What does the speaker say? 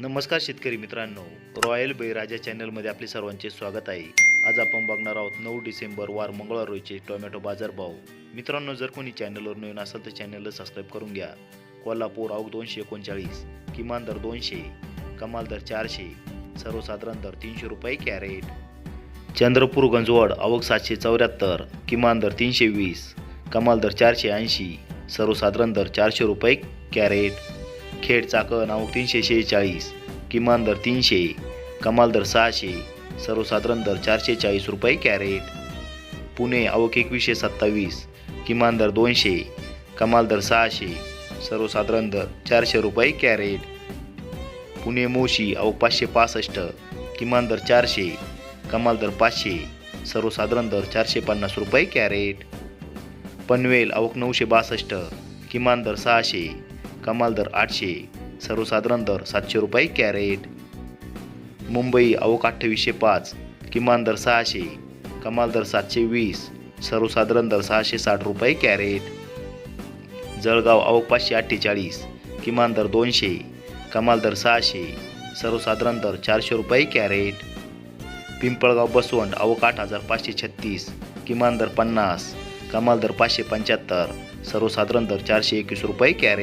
नमस्कार शेतकरी मित्रांनो. रॉयल बैराजा चॅनलमध्ये आपले सर्वांचे स्वागत आहे. आज आपण बघणार आहोत नऊ डिसेंबर वार मंगळवार रोजचे टोमॅटो बाजारभाव. मित्रांनो जर कोणी चॅनलवर नवीन असेल तर चॅनलला सबस्क्राईब करून घ्या. कोल्हापूर अवघ दोनशे एकोणचाळीस किमान दर दोनशे कमाल दर चारशे सर्वसाधारण दर तीनशे रुपये कॅरेट. चंद्रपूर गंजवड आवक सातशे चौऱ्याहत्तर किमान दर तीनशे वीस कमाल दर चारशे ऐंशी सर्वसाधारण दर चारशे रुपये कॅरेट. खेड चाकण अमुक तीनशे शेहेचाळीस किमान दर तीनशे कमाल दर सहाशे सर्वसाधारण दर चारशे चाळीस रुपये कॅरेट. पुणे अवक एकवीसशे सत्तावीस किमान दर दोनशे कमाल दर सहाशे सर्वसाधारण दर चारशे रुपये कॅरेट. पुणे मोशी अवक पाचशे पासष्ट किमान दर चारशे कमाल दर पाचशे सर्वसाधारण दर चारशे पन्नास रुपये कॅरेट. पनवेल अवक नऊशे बासष्ट किमान दर सहाशे कमाल दर आठशे सर्वसाधारण दर सातशे रुपये कॅरेट. मुंबई अवक अठ्ठावीसशे पाच किमान दर सहाशे कमाल दर सातशे वीस सर्वसाधारण दर सहाशे साठ रुपये कॅरेट. जळगाव अवक पाचशे अठ्ठेचाळीस किमान दर दोनशे कमाल दर सहाशे सर्वसाधारण दर चारशे रुपये कॅरेट. पिंपळगाव बसवंत अवक आठ हजार पाचशे छत्तीस किमान दर पन्नास कमाल दर पाचशे पंच्याहत्तर सर्वसाधारण दर चारशे एकवीस रुपये कॅरेट.